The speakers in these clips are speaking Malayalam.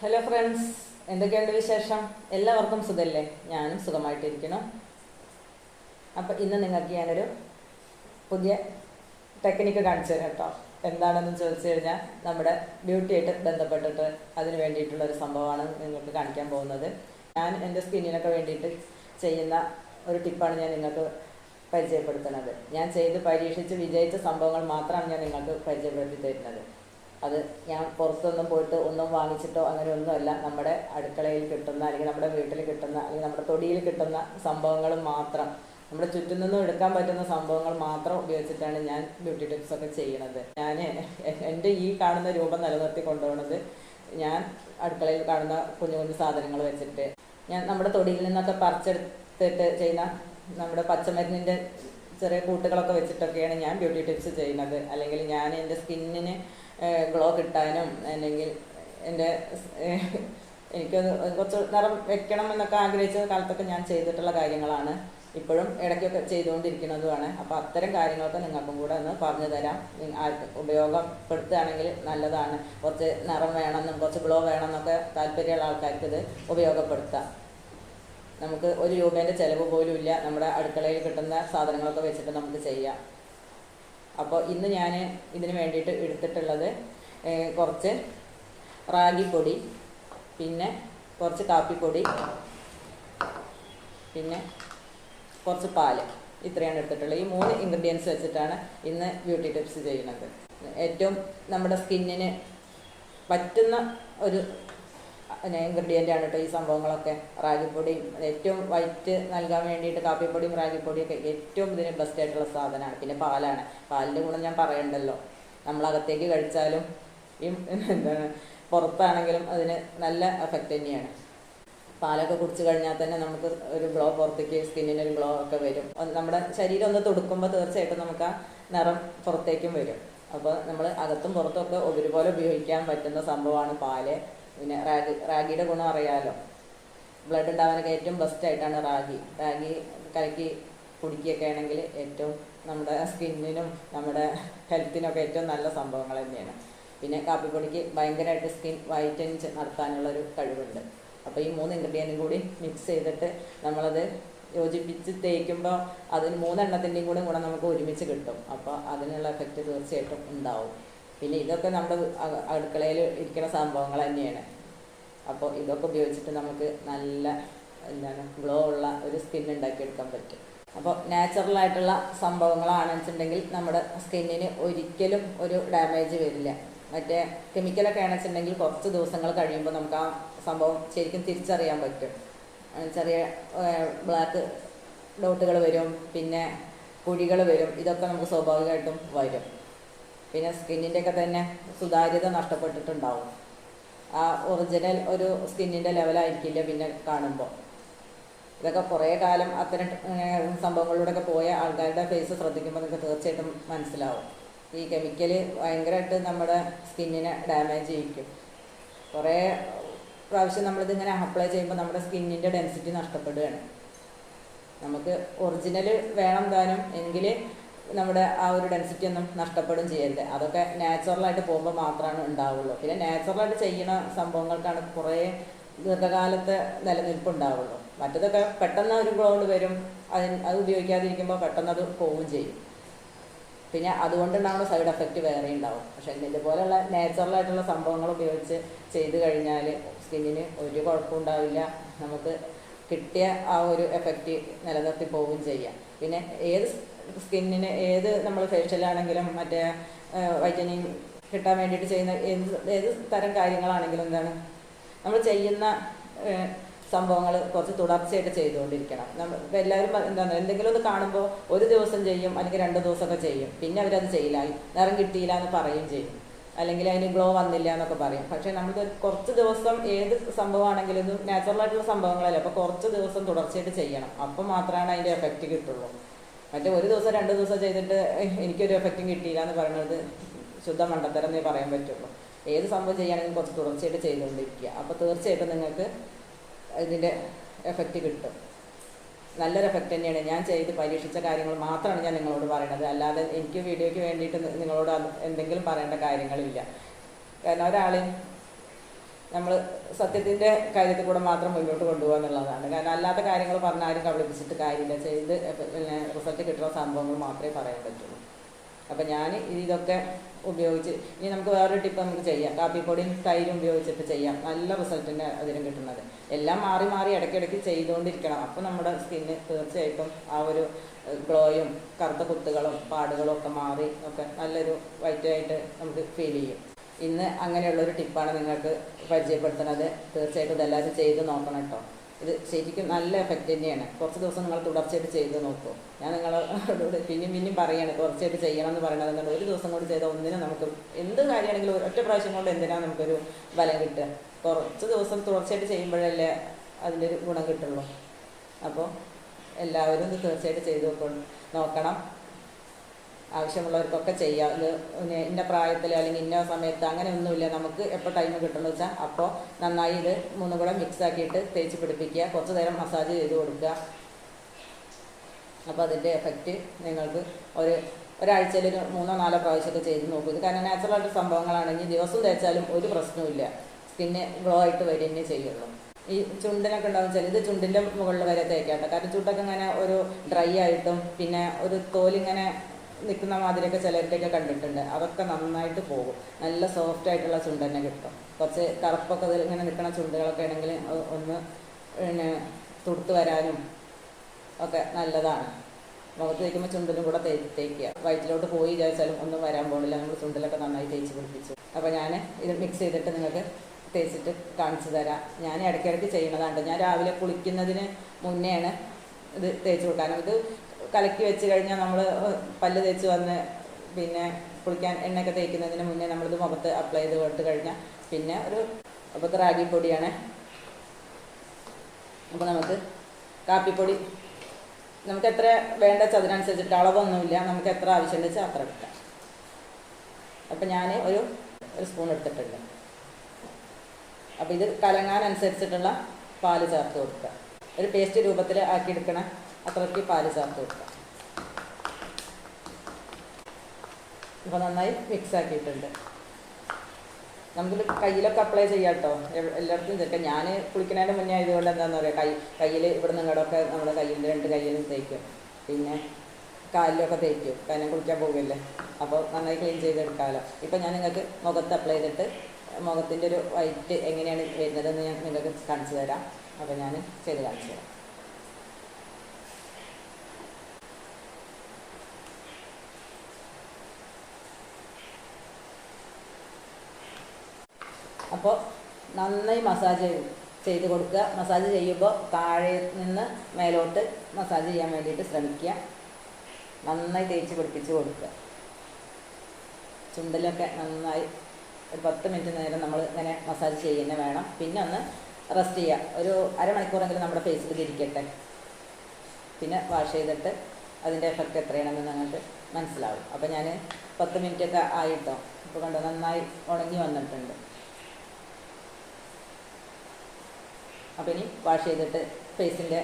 ഹലോ ഫ്രണ്ട്സ് എന്തൊക്കെയുണ്ട് വിശേഷം? എല്ലാവർക്കും സുഖമല്ലേ ഞാനും സുഖമായിട്ടിരിക്കണം അപ്പം ഇന്ന് നിങ്ങൾക്ക് ഞാനൊരു പുതിയ ടെക്നിക്ക് കാണിച്ചു തരാം കേട്ടോ. എന്താണെന്ന് ചോദിച്ചു കഴിഞ്ഞാൽ നമ്മുടെ ബ്യൂട്ടിയായിട്ട് ബന്ധപ്പെട്ടിട്ട് അതിന് വേണ്ടിയിട്ടുള്ള ഒരു സംഭവമാണ് നിങ്ങൾക്ക് കാണിക്കാൻ പോകുന്നത്. ഞാൻ എന്റെ സ്കിന്നിനൊക്കെ വേണ്ടിയിട്ട് ചെയ്യുന്ന ഒരു ടിപ്പാണ് ഞാൻ നിങ്ങൾക്ക് പരിചയപ്പെടുത്തുന്നത്. ഞാൻ ചെയ്ത് പരീക്ഷിച്ച് വിജയിച്ച സംഭവങ്ങൾ മാത്രമാണ് ഞാൻ നിങ്ങൾക്ക് പരിചയപ്പെടുത്തി തരുന്നത്. അത് ഞാൻ പുറത്തൊന്നും പോയിട്ട് ഒന്നും വാങ്ങിച്ചിട്ടോ അങ്ങനെ ഒന്നുമല്ല. നമ്മുടെ അടുക്കളയിൽ കിട്ടുന്ന അല്ലെങ്കിൽ നമ്മുടെ വീട്ടിൽ കിട്ടുന്ന അല്ലെങ്കിൽ നമ്മുടെ തൊടിയിൽ കിട്ടുന്ന സംഭവങ്ങൾ മാത്രം. നമ്മുടെ ചുറ്റും നിന്നും എടുക്കാൻ പറ്റുന്ന സംഭവങ്ങൾ മാത്രം ഉപയോഗിച്ചിട്ടാണ് ഞാൻ ബ്യൂട്ടി ടിപ്സ് ഒക്കെ ചെയ്യുന്നത് ഞാൻ എന്റെ ഈ കാണുന്ന രൂപം നിലനിർത്തി കൊണ്ടുപോകുന്നത് ഞാൻ അടുക്കളയിൽ കാണുന്ന കുഞ്ഞു കുഞ്ഞു സാധനങ്ങൾ വെച്ചിട്ട്. ഞാൻ നമ്മുടെ തൊടിയിൽ നിന്നൊക്കെ പറിച്ചെടുത്തിട്ട് ചെയ്യുന്ന നമ്മുടെ പച്ചമരുന്നിന്റെ ചെറിയ കൂട്ടുകളൊക്കെ വെച്ചിട്ടൊക്കെയാണ് ഞാൻ ബ്യൂട്ടി ടിപ്സ് ചെയ്യുന്നത്. അല്ലെങ്കിൽ ഞാൻ എന്റെ സ്കിന്നിന് ഗ്ലോ കിട്ടാനും അല്ലെങ്കിൽ എന്റെ എനിക്ക് കുറച്ച് നിറം വെക്കണം എന്നൊക്കെ ആഗ്രഹിച്ച കാലത്തൊക്കെ ഞാൻ ചെയ്തിട്ടുള്ള കാര്യങ്ങളാണ്. ഇപ്പോഴും ഇടയ്ക്കൊക്കെ ചെയ്തുകൊണ്ടിരിക്കുന്നതുമാണ്. അപ്പോൾ അത്തരം കാര്യങ്ങളൊക്കെ നിങ്ങൾക്കും കൂടെ ഒന്ന് പറഞ്ഞു തരാം. ഉപയോഗപ്പെടുത്തുകയാണെങ്കിൽ നല്ലതാണ്. കുറച്ച് നിറം വേണമെന്നും കുറച്ച് ഗ്ലോ വേണമെന്നൊക്കെ താല്പര്യമുള്ള ആൾക്കാർക്ക് ഇത് ഉപയോഗപ്പെടുത്താം. നമുക്ക് ഒരു രൂപേന്റെ ചിലവ് പോലും ഇല്ല. നമ്മുടെ അടുക്കളയിൽ കിട്ടുന്ന സാധനങ്ങളൊക്കെ വെച്ചിട്ട് നമുക്ക് ചെയ്യാം. അപ്പോൾ ഇന്ന് ഞാൻ ഇതിന് വേണ്ടിയിട്ട് എടുത്തിട്ടുള്ളത് കുറച്ച് റാഗിപ്പൊടി പിന്നെ കുറച്ച് കാപ്പിപ്പൊടി പിന്നെ കുറച്ച് പാൽ. ഇത്രയാണ് എടുത്തിട്ടുള്ളത്. ഈ മൂന്ന് ഇൻഗ്രീഡിയൻസ് വെച്ചിട്ടാണ് ഇന്ന് ബ്യൂട്ടി ടിപ്സ് ചെയ്യുന്നത്. ഏറ്റവും നമ്മുടെ സ്കിന്നിന് പറ്റുന്ന ഒരു ഇൻഗ്രീഡിയന്റ് ആണ് കേട്ടോ ഈ സംഭവങ്ങളൊക്കെ. റാഗിപ്പൊടിയും ഏറ്റവും വൈറ്റ് നൽകാൻ വേണ്ടിയിട്ട് കാപ്പിപ്പൊടിയും റാഗിപ്പൊടിയും ഒക്കെ ഏറ്റവും ഇതിന് ബെസ്റ്റ് ആയിട്ടുള്ള സാധനമാണ് പിന്നെ പാലാണ്. പാലിന്റെ ഗുണം ഞാൻ പറയണ്ടല്ലോ. നമ്മളകത്തേക്ക് കഴിച്ചാലും ഈ എന്താണ് പുറത്താണെങ്കിലും അതിന് നല്ല എഫക്റ്റ് തന്നെയാണ്. പാലൊക്കെ കുടിച്ചു കഴിഞ്ഞാൽ തന്നെ നമുക്ക് ഒരു ഗ്ലോ പുറത്തേക്ക് സ്കിന്നിന് ഒരു ഗ്ലോ ഒക്കെ വരും. നമ്മുടെ ശരീരം ഒന്ന് തുടുക്കുമ്പോൾ തീർച്ചയായിട്ടും നമുക്ക് ആ നിറം പുറത്തേക്കും വരും. അപ്പോൾ നമ്മൾ അകത്തും പുറത്തും ഒക്കെ ഒരുപോലെ ഉപയോഗിക്കാൻ പറ്റുന്ന സംഭവമാണ് പാൽ. പിന്നെ റാഗി റാഗിയുടെ ഗുണം അറിയാമല്ലോ ബ്ലഡ് ഉണ്ടാവാനൊക്കെ ഏറ്റവും ബെസ്റ്റ് ആയിട്ടാണ് റാഗി. റാഗി കലക്കി കുടിക്കുകയൊക്കെ ആണെങ്കിൽ ഏറ്റവും നമ്മുടെ സ്കിന്നിനും നമ്മുടെ ഹെൽത്തിനൊക്കെ ഏറ്റവും നല്ല സംഭവങ്ങൾ തന്നെയാണ്. പിന്നെ കാപ്പിപ്പൊടിക്ക് ഭയങ്കരമായിട്ട് സ്കിൻ വൈറ്റനിങ് നടത്താനുള്ള ഒരു കഴിവുണ്ട്. അപ്പോൾ ഈ മൂന്ന് ഇൻഗ്രീഡിയന്റും കൂടി മിക്സ് ചെയ്തിട്ട് നമ്മളത് യോജിപ്പിച്ച് തേക്കുമ്പോൾ അതിന് മൂന്നെണ്ണത്തിന്റെയും കൂടെ ഗുണം നമുക്ക് ഒരുമിച്ച് കിട്ടും. അപ്പോൾ അതിനുള്ള എഫക്റ്റ് തീർച്ചയായിട്ടും ഉണ്ടാവും. പിന്നെ ഇതൊക്കെ നമ്മുടെ അടുക്കളയിൽ ഇരിക്കുന്ന സംഭവങ്ങൾ തന്നെയാണ്. അപ്പോൾ ഇതൊക്കെ ഉപയോഗിച്ചിട്ട് നമുക്ക് നല്ല എന്താണ് ഗ്ലോ ഉള്ള ഒരു സ്കിൻ ഉണ്ടാക്കിയെടുക്കാൻ പറ്റും. അപ്പോൾ നാച്ചുറലായിട്ടുള്ള സംഭവങ്ങളാണെന്ന് വെച്ചിട്ടുണ്ടെങ്കിൽ നമ്മുടെ സ്കിന്നിന് ഒരിക്കലും ഒരു ഡാമേജ് വരില്ല. മറ്റേ കെമിക്കലൊക്കെ ആണെന്ന് വെച്ചിട്ടുണ്ടെങ്കിൽ കുറച്ച് ദിവസങ്ങൾ കഴിയുമ്പോൾ നമുക്ക് ആ സംഭവം ശരിക്കും തിരിച്ചറിയാൻ പറ്റും. ചെറിയ ബ്ലാക്ക് ഡോട്ടുകൾ വരും പിന്നെ കുഴികൾ വരും ഇതൊക്കെ നമുക്ക് സ്വാഭാവികമായിട്ടും വരും. പിന്നെ സ്കിന്നിന്റെ ഒക്കെ തന്നെ സുതാര്യത നഷ്ടപ്പെട്ടിട്ടുണ്ടാവും. ആ ഒറിജിനൽ ഒരു സ്കിന്നിന്റെ ലെവലായിരിക്കില്ല പിന്നെ കാണുമ്പോൾ ഇതൊക്കെ കുറേ കാലം അത്തരം സംഭവങ്ങളിലൂടെയൊക്കെ പോയ ആൾക്കാരുടെ ഫേസ് ശ്രദ്ധിക്കുമ്പോൾ നിങ്ങൾക്ക് തീർച്ചയായിട്ടും മനസ്സിലാവും. ഈ കെമിക്കൽ ഭയങ്കരമായിട്ട് നമ്മുടെ സ്കിന്നിനെ ഡാമേജ് ചെയ്യിക്കും. കുറേ പ്രാവശ്യം നമ്മളിതിങ്ങനെ അപ്ലൈ ചെയ്യുമ്പോൾ നമ്മുടെ സ്കിന്നിന്റെ ഡെൻസിറ്റി നഷ്ടപ്പെടുകയാണ്. നമുക്ക് ഒറിജിനൽ വേണം താനും എങ്കിൽ നമ്മുടെ ആ ഒരു ഡെൻസിറ്റി ഒന്നും നഷ്ടപ്പെടും ചെയ്യരുത്. അതൊക്കെ നാച്ചുറലായിട്ട് പോകുമ്പോൾ മാത്രമാണ് ഉണ്ടാവുള്ളൂ. പിന്നെ നാച്ചുറലായിട്ട് ചെയ്യുന്ന സംഭവങ്ങൾക്കാണ് കുറേ ദീർഘകാലത്തെ നിലനിൽപ്പ് ഉണ്ടാവുള്ളൂ. മറ്റതൊക്കെ പെട്ടെന്ന് ഒരു ഗ്ലോണ്ട് വരും. അതിന് അത് ഉപയോഗിക്കാതിരിക്കുമ്പോൾ പെട്ടെന്ന് അത് പോവുകയും ചെയ്യും. പിന്നെ അതുകൊണ്ടുണ്ടാകുന്ന സൈഡ് എഫക്റ്റ് വേറെ ഉണ്ടാവും. പക്ഷെ ഇതുപോലെയുള്ള നാച്ചുറലായിട്ടുള്ള സംഭവങ്ങൾ ഉപയോഗിച്ച് ചെയ്ത് കഴിഞ്ഞാൽ സ്കിന്നിന് ഒരു കുഴപ്പവും ഉണ്ടാവില്ല. നമുക്ക് കിട്ടിയ ആ ഒരു എഫക്റ്റ് നിലനിർത്തി പോവുകയും ചെയ്യാം. പിന്നെ ഏത് സ്കിന്നിന് ഏത് നമ്മൾ ഫേഷ്യലാണെങ്കിലും മറ്റേ വൈറ്റനിങ് കിട്ടാൻ വേണ്ടിയിട്ട് ചെയ്യുന്ന എന്ത് ഏത് തരം കാര്യങ്ങളാണെങ്കിലും എന്താണ് നമ്മൾ ചെയ്യുന്ന സംഭവങ്ങൾ കുറച്ച് തുടർച്ചയായിട്ട് ചെയ്തുകൊണ്ടിരിക്കണം. നമ്മൾ എല്ലാവരും എന്താണ് എന്തെങ്കിലും ഒന്ന് കാണുമ്പോൾ ഒരു ദിവസം ചെയ്യും അല്ലെങ്കിൽ രണ്ട് ദിവസമൊക്കെ ചെയ്യും. പിന്നെ അവരത് ചെയ്യില്ല. നിറം കിട്ടിയില്ല എന്ന് പറയുകയും ചെയ്യും. അല്ലെങ്കിൽ അതിന് ഗ്ലോ വന്നില്ല എന്നൊക്കെ പറയും. പക്ഷേ നമുക്ക് കുറച്ച് ദിവസം ഏത് സംഭവമാണെങ്കിലും ഇത് നാച്ചുറൽ ആയിട്ടുള്ള സംഭവങ്ങളല്ലേ. അപ്പോൾ കുറച്ച് ദിവസം തുടർച്ചയായിട്ട് ചെയ്യണം. അപ്പം മാത്രമാണ് അതിന്റെ എഫക്റ്റ് കിട്ടുള്ളൂ. മറ്റേ ഒരു ദിവസം രണ്ട് ദിവസം ചെയ്തിട്ട് "ഏയ്, എനിക്കൊരു എഫക്റ്റും കിട്ടിയില്ല എന്ന് പറയുന്നത് ശുദ്ധ മണ്ടത്തരം എന്നേ പറയാൻ പറ്റുള്ളൂ. ഏത് സംഭവം ചെയ്യുകയാണെങ്കിലും കുറച്ച് തുടർച്ചയായിട്ട് ചെയ്തുകൊണ്ടിരിക്കുക. അപ്പോൾ തീർച്ചയായിട്ടും നിങ്ങൾക്ക് ഇതിന്റെ എഫക്റ്റ് കിട്ടും. നല്ലൊരു എഫക്റ്റ് തന്നെയാണ്. ഞാൻ ചെയ്ത് പരീക്ഷിച്ച കാര്യങ്ങൾ മാത്രമാണ് ഞാൻ നിങ്ങളോട് പറയുന്നത് അല്ലാതെ എനിക്ക് വീഡിയോയ്ക്ക് വേണ്ടിയിട്ട് നിങ്ങളോട് എന്തെങ്കിലും പറയേണ്ട കാര്യങ്ങളില്ല. കാരണം ഒരാളെയും നമ്മൾ സത്യത്തിന്റെ കാര്യത്തിൽ കൂടെ മാത്രം മുന്നോട്ട് കൊണ്ടുപോകുക എന്നുള്ളതാണ്. കാരണം അല്ലാത്ത കാര്യങ്ങൾ പറഞ്ഞാൽ ആരും കബളിപ്പിച്ചിട്ട് കാര്യമില്ല. ചെയ്ത് പിന്നെ റിസൾട്ട് കിട്ടുന്ന സംഭവങ്ങൾ മാത്രമേ പറയാൻ പറ്റുള്ളൂ. അപ്പം ഞാൻ ഇതൊക്കെ ഉപയോഗിച്ച് ഇനി നമുക്ക് വേറൊരു ടിപ്പ് നമുക്ക് ചെയ്യാം. കാപ്പിപ്പൊടിയും തൈരും ഉപയോഗിച്ചിട്ട് ചെയ്യാം. നല്ല റിസൾട്ടിന്റെ അതിനും കിട്ടുന്നത്. എല്ലാം മാറി മാറി ഇടയ്ക്കിടയ്ക്ക് ചെയ്തുകൊണ്ടിരിക്കണം. അപ്പോൾ നമ്മുടെ സ്കിന്ന് തീർച്ചയായിട്ടും ആ ഒരു ഗ്ലോയും കറുത്ത കുത്തുകളും പാടുകളും ഒക്കെ മാറി ഒക്കെ നല്ലൊരു വൈറ്റായിട്ട് നമുക്ക് ഫീൽ ചെയ്യും. ഇന്ന് അങ്ങനെയുള്ളൊരു ടിപ്പാണ് നിങ്ങൾക്ക് പരിചയപ്പെടുത്തുന്നത്. തീർച്ചയായിട്ടും ഇതെല്ലാവരും ചെയ്ത് നോക്കണം കേട്ടോ. ഇത് ശരിക്കും നല്ല എഫക്റ്റ് തന്നെയാണ്. കുറച്ച് ദിവസം നിങ്ങൾ തുടർച്ചയായിട്ട് ചെയ്ത് നോക്കൂ. ഞാൻ നിങ്ങളോട് പിന്നെയും പിന്നെയും പറയാണ് തുടർച്ചയായിട്ട് ചെയ്യണം എന്ന് പറയുന്നത് എന്താണ് ഒരു ദിവസം കൂടി ചെയ്താൽ ഒന്നിനും നമുക്ക് എന്ത് കാര്യമാണെങ്കിലും ഒറ്റ പ്രാവശ്യം കൊണ്ട് എന്തിനാണ് നമുക്കൊരു ബലം കിട്ടുക? കുറച്ച് ദിവസം തുടർച്ചയായിട്ട് ചെയ്യുമ്പോഴല്ലേ അതിന്റെ ഒരു ഗുണം കിട്ടുള്ളൂ. അപ്പോൾ എല്ലാവരും ഇത് തീർച്ചയായിട്ടും ചെയ്ത് നോക്കണം. ആവശ്യമുള്ളവർക്കൊക്കെ ചെയ്യാം. ഇത് പിന്നെ ഇന്ന പ്രായത്തിൽ അല്ലെങ്കിൽ ഇന്ന സമയത്ത് അങ്ങനെയൊന്നുമില്ല. നമുക്ക് എപ്പോൾ ടൈം കിട്ടുന്നു വെച്ചാൽ അപ്പോൾ നന്നായി ഇത് മൂന്നും കൂടെ മിക്സ് ആക്കിയിട്ട് തേച്ച് പിടിപ്പിക്കുക. കുറച്ച് നേരം മസാജ് ചെയ്ത് കൊടുക്കുക. അപ്പോൾ അതിന്റെ എഫക്റ്റ് നിങ്ങൾക്ക് ഒരു ഒരാഴ്ചയിൽ ഒരു മൂന്നോ നാലോ പ്രാവശ്യമൊക്കെ ചെയ്ത് നോക്കും. ഇത് കാരണം നാച്ചുറലായിട്ട് സംഭവങ്ങളാണെങ്കിൽ ദിവസം തേച്ചാലും ഒരു പ്രശ്നവുമില്ല. സ്കിന്ന് ഗ്ലോ ആയിട്ട് വരികയെ ചെയ്യുള്ളൂ. ഈ ചുണ്ടിനൊക്കെ ഉണ്ടാവും വെച്ചാൽ ഇത് ചുണ്ടിന്റെ മുകളിൽ വരെ തേക്കാട്ടോ. കാരണം ചുണ്ടൊക്കെ ഇങ്ങനെ ഒരു ഡ്രൈ ആയിട്ടും പിന്നെ ഒരു തോലിങ്ങനെ നിൽക്കുന്ന മാതിരിയൊക്കെ ചിലരുടെയൊക്കെ കണ്ടിട്ടുണ്ട്. അതൊക്കെ നന്നായിട്ട് പോകും. നല്ല സോഫ്റ്റ് ആയിട്ടുള്ള ചുണ്ട് തന്നെ കിട്ടും. കുറച്ച് കറുപ്പൊക്കെ അതിൽ ഇങ്ങനെ നിൽക്കുന്ന ചുണ്ടുകളൊക്കെ ആണെങ്കിൽ ഒന്ന് പിന്നെ തുടുത്ത് വരാനും ഒക്കെ നല്ലതാണ്. മുഖത്ത് തേക്കുമ്പോൾ ചുണ്ടിലും കൂടെ തേക്കുക. വയറ്റിലോട്ട് പോയി വിചാരിച്ചാലും ഒന്നും വരാൻ പോകുന്നില്ല നമ്മൾ ചുണ്ടിലൊക്കെ നന്നായി തേച്ച് പിടിപ്പിച്ചു. അപ്പോൾ ഞാൻ ഇത് മിക്സ് ചെയ്തിട്ട് നിങ്ങൾക്ക് തേച്ചിട്ട് കാണിച്ചു തരാം. ഞാൻ ഇടയ്ക്കിടയ്ക്ക് ചെയ്യുന്നതാണ് ഞാൻ രാവിലെ കുളിക്കുന്നതിന് മുന്നെയാണ് ഇത് തേച്ച് കൊടുക്കാനും ഇത് കലക്കി വെച്ച് കഴിഞ്ഞാൽ നമ്മൾ പല്ല് തേച്ച് വന്ന് പിന്നെ കുളിക്കാൻ എണ്ണയൊക്കെ തേക്കുന്നതിന് മുന്നേ നമ്മളിത് മുഖത്ത് അപ്ലൈ ചെയ്ത് കൊടുത്ത് കഴിഞ്ഞാൽ പിന്നെ ഒരു അപ്പോൾ റാഗി പൊടിയാണ്. അപ്പോൾ നമുക്ക് കാപ്പിപ്പൊടി നമുക്ക് എത്ര വേണ്ട അതിനനുസരിച്ചിട്ട് അളവൊന്നുമില്ല നമുക്ക് എത്ര ആവശ്യമുണ്ട് വെച്ചാൽ അത്ര എടുക്കാം. അപ്പം ഞാൻ ഒരു ഒരു സ്പൂൺ എടുത്തിട്ടുണ്ട്. അപ്പോൾ ഇത് കലങ്ങാനനുസരിച്ചിട്ടുള്ള പാൽ ചേർത്ത് കൊടുക്കുക. ഒരു പേസ്റ്റ് രൂപത്തിൽ ആക്കി എടുക്കണ അത്രയ്ക്ക് പാൽ ചേർത്ത് കൊടുക്കുക ഇപ്പം നന്നായി മിക്സ് ആക്കിയിട്ടുണ്ട്. നമുക്കിത് കയ്യിലൊക്കെ അപ്ലൈ ചെയ്യാം കേട്ടോ എല്ലായിടത്തും ചേർക്കാം ഞാൻ കുളിക്കുന്നതിന് മുന്നേ ആയതുകൊണ്ട് എന്താണെന്ന് പറയുക കൈ കയ്യിൽ ഇവിടെ നിങ്ങളൊക്കെ നമ്മുടെ കയ്യിൽ രണ്ട് കയ്യിലും തേക്കും. പിന്നെ കാലിലൊക്കെ തേക്കും. കാരണം കുളിക്കാൻ പോകില്ലേ അപ്പോൾ നന്നായി ക്ലീൻ ചെയ്തെടുക്കാമല്ലോ ഇപ്പം ഞാൻ നിങ്ങൾക്ക് മുഖത്ത് അപ്ലൈ ചെയ്തിട്ട് മുഖത്തിന്റെ ഒരു വൈറ്റ് എങ്ങനെയാണ് വരുന്നതെന്ന് ഞാൻ നിങ്ങൾക്ക് കാണിച്ചു തരാം. അപ്പോൾ ഞാൻ ചെയ്ത് കാണിച്ചു തരാം. അപ്പോൾ നന്നായി മസാജ് ചെയ്ത് കൊടുക്കുക. മസാജ് ചെയ്യുമ്പോൾ താഴെ നിന്ന് മേലോട്ട് മസാജ് ചെയ്യാൻ വേണ്ടിയിട്ട് ശ്രമിക്കുക. നന്നായി തേച്ച് പിടിപ്പിച്ച് കൊടുക്കുക. ചുണ്ടലൊക്കെ നന്നായി ഒരു പത്ത് മിനിറ്റ് നേരം നമ്മൾ ഇങ്ങനെ മസാജ് ചെയ്യുന്ന വേണം. പിന്നെ ഒന്ന് റെസ്റ്റ് ചെയ്യുക. ഒരു അരമണിക്കൂറെങ്കിലും നമ്മുടെ ഫേസിൽ ഇരിക്കട്ടെ. പിന്നെ വാഷ് ചെയ്തിട്ട് അതിന്റെ എഫക്റ്റ് എത്രയാണെന്ന് നിങ്ങൾക്ക് മനസ്സിലാവും. അപ്പോൾ ഞാൻ പത്ത് മിനിറ്റൊക്കെ ആയിട്ടോ? ഇപ്പോൾ കണ്ടോ? നന്നായി ഉണങ്ങി വന്നിട്ടുണ്ട്. അപ്പോൾ ഇനി വാഷ് ചെയ്തിട്ട് ഫേസിന്റെ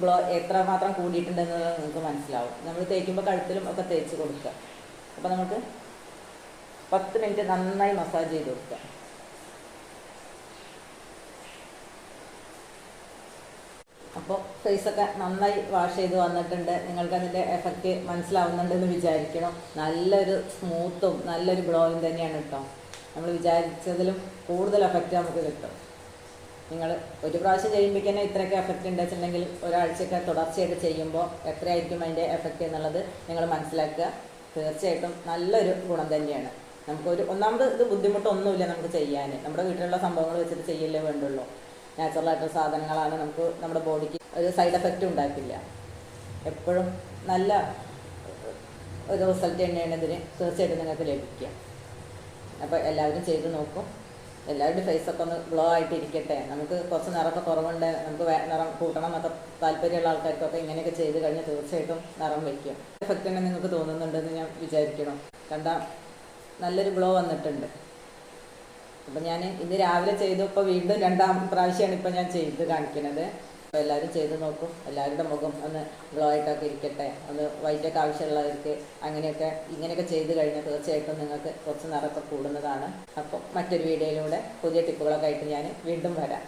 ഗ്ലോ എത്രമാത്രം കൂടിയിട്ടുണ്ടെന്ന് നിങ്ങൾക്ക് മനസ്സിലാവും. നമ്മൾ തേക്കുമ്പോൾ കഴുത്തിലും ഒക്കെ തേച്ച് കൊടുക്കുക. അപ്പോൾ നമുക്ക് പത്ത് മിനിറ്റ് നന്നായി മസാജ് ചെയ്ത് കൊടുക്കുക. അപ്പോൾ ഫേസൊക്കെ നന്നായി വാഷ് ചെയ്ത് വന്നിട്ടുണ്ട്. നിങ്ങൾക്ക് അതിന്റെ എഫക്റ്റ് മനസ്സിലാവുന്നുണ്ടെന്ന് വിചാരിക്കണം. നല്ലൊരു സ്മൂത്തും നല്ലൊരു ഗ്ലോയും തന്നെയാണ് കേട്ടോ നമ്മൾ വിചാരിച്ചതിലും കൂടുതൽ എഫക്റ്റ് നമുക്ക് കിട്ടും. നിങ്ങൾ ഒരു പ്രാവശ്യം ചെയ്യുമ്പോൾ തന്നെ ഇത്രയൊക്കെ എഫക്റ്റ് ഉണ്ട് വെച്ചിട്ടുണ്ടെങ്കിൽ ഒരാഴ്ചയൊക്കെ തുടർച്ചയായിട്ട് ചെയ്യുമ്പോൾ എത്രയായിരിക്കും അതിന്റെ എഫക്റ്റ് എന്നുള്ളത് നിങ്ങൾ മനസ്സിലാക്കുക. തീർച്ചയായിട്ടും നല്ലൊരു ഗുണം തന്നെയാണ്. നമുക്കൊരു ഒന്നാമത് ഇത് ബുദ്ധിമുട്ടൊന്നുമില്ല നമുക്ക് ചെയ്യാൻ നമ്മുടെ വീട്ടിലുള്ള സംഭവങ്ങൾ വെച്ചിട്ട് ചെയ്യല്ലേ വേണ്ടുള്ളൂ. നാച്ചുറലായിട്ടുള്ള സാധനങ്ങളാണ് നമുക്ക് നമ്മുടെ ബോഡിക്ക് ഒരു സൈഡ് എഫക്റ്റ് ഉണ്ടാക്കില്ല. എപ്പോഴും നല്ല ഒരു റിസൾട്ട് തന്നെയാണ് ഇതിന് തീർച്ചയായിട്ടും നിങ്ങൾക്ക് ലഭിക്കുക. അപ്പോൾ എല്ലാവരും ചെയ്ത് നോക്കും. എല്ലാവരുടെയും ഒക്കെ ഒന്ന് ഗ്ലോ ആയിട്ടിരിക്കട്ടെ. നമുക്ക് കുറച്ച് നിറമൊക്കെ കുറവുണ്ട്. നമുക്ക് നിറം കൂട്ടണം എന്നൊക്കെ താല്പര്യമുള്ള ആൾക്കാർക്കൊക്കെ ഇങ്ങനെയൊക്കെ ചെയ്ത് കഴിഞ്ഞാൽ തീർച്ചയായിട്ടും നിറം വയ്ക്കും എഫക്റ്റ് തന്നെ നിങ്ങൾക്ക് തോന്നുന്നുണ്ടെന്ന് ഞാൻ വിചാരിക്കണം കണ്ട നല്ലൊരു ഗ്ലോ വന്നിട്ടുണ്ട്. അപ്പം ഞാൻ ഇന്ന് രാവിലെ ചെയ്തു ഇപ്പോൾ വീണ്ടും രണ്ടാം പ്രാവശ്യമാണ് ഇപ്പോൾ ഞാൻ ചെയ്ത് കാണിക്കുന്നത്. അപ്പോൾ എല്ലാവരും ചെയ്ത് നോക്കും. എല്ലാവരുടെ മുഖം ഒന്ന് ഗ്ലോ ആയിട്ടൊക്കെ ഇരിക്കട്ടെ. ഒന്ന് വൈറ്റൊക്കെ ആവശ്യമുള്ളവർക്ക് അങ്ങനെയൊക്കെ ഇങ്ങനെയൊക്കെ ചെയ്ത് കഴിഞ്ഞാൽ തീർച്ചയായിട്ടും നിങ്ങൾക്ക് കുറച്ച് നിറമൊക്കെ കൂടുന്നതാണ്. അപ്പോൾ മറ്റൊരു വീഡിയോയിലൂടെ പുതിയ ടിപ്പുകളൊക്കെ ആയിട്ട് ഞാൻ വീണ്ടും വരാം.